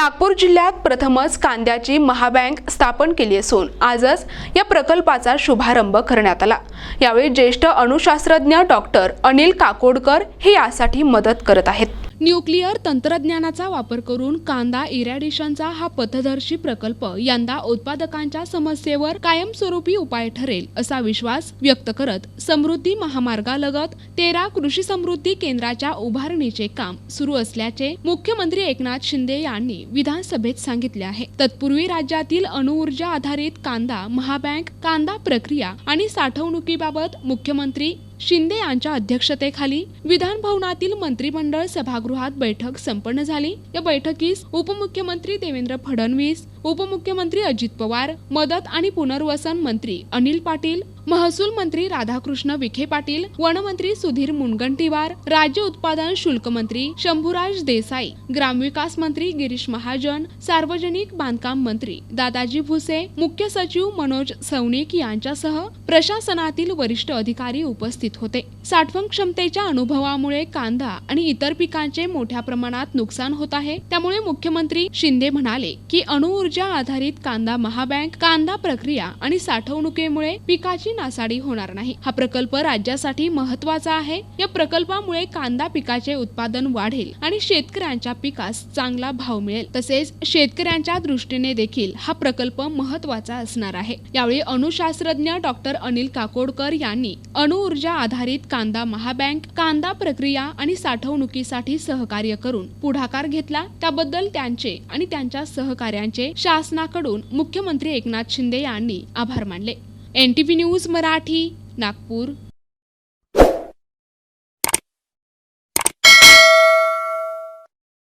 नागपूर जिल्ह्यात प्रथमच कांद्याची महाबँक स्थापन केली असून आजच या प्रकल्पाचा शुभारंभ करण्यात आला. यावेळी ज्येष्ठ अणुशास्त्रज्ञ डॉक्टर अनिल काकोडकर हे यासाठी मदत करत आहेत. न्यूक्लिअर तंत्रज्ञानाचा वापर करून कांदा इरॅडिशनचा हा पथदर्शी प्रकल्प यंदा उत्पादकांच्या समस्येवर कायमस्वरूपी उपाय ठरेल असा विश्वास व्यक्त करत समृद्धी महामार्गालगत तेरा कृषी समृद्धी केंद्राच्या उभारणीचे काम सुरू असल्याचे मुख्यमंत्री एकनाथ शिंदे यांनी विधानसभेत सांगितले आहे. तत्पूर्वी राज्यातील अणुऊर्जा आधारित कांदा महाबँक कांदा प्रक्रिया आणि साठवणुकीबाबत मुख्यमंत्री शिंदे यांच्या अध्यक्षतेखाली विधान भवनातील मंत्रिमंडळ सभागृहात बैठक संपन्न झाली. या बैठकीस उपमुख्यमंत्री देवेंद्र फडणवीस उपमुख्यमंत्री अजित पवार मदत आणि पुनर्वसन मंत्री अनिल पाटील महसूल मंत्री राधाकृष्ण विखे पाटील वनमंत्री सुधीर मुनगंटीवार राज्य उत्पादन शुल्क मंत्री शंभूराज देसाई ग्रामविकास मंत्री गिरीश महाजन सार्वजनिक बांधकाम मंत्री दादाजी भुसे मुख्य सचिव मनोज सौनिक यांच्यासह प्रशासनातील वरिष्ठ अधिकारी उपस्थित होते. साठवण क्षमतेच्या अनुभवामुळे कांदा आणि इतर पिकांचे मोठ्या प्रमाणात नुकसान होत आहे. त्यामुळे मुख्यमंत्री शिंदे म्हणाले की अणुऊर्जा ऊर्जा आधारित कांदा महाबँक कांदा प्रक्रिया आणि साठवणुकीमुळे पिकाची नासाडी होणार नाही. हा प्रकल्प राज्यासाठी महत्त्वाचा आहे. या प्रकल्पामुळे कांदा पिकाचे उत्पादन वाढेल आणि शेतकऱ्यांच्या पिकास चांगला भाव मिळेल. तसेच शेतकऱ्यांच्या दृष्टीने देखील हा प्रकल्प महत्त्वाचा असणार आहे. यावेळी अणुशास्त्रज्ञ डॉक्टर अनिल काकोडकर यांनी अणुऊर्जा आधारित कांदा महाबँक कांदा प्रक्रिया आणि साठवणुकीसाठी सहकार्य करून पुढाकार घेतला. त्याबद्दल त्यांचे आणि त्यांच्या सहकार्यांचे शासनाकडून मुख्यमंत्री एकनाथ शिंदे यांनी आभार मानले. N T V news Marathi Nagpur.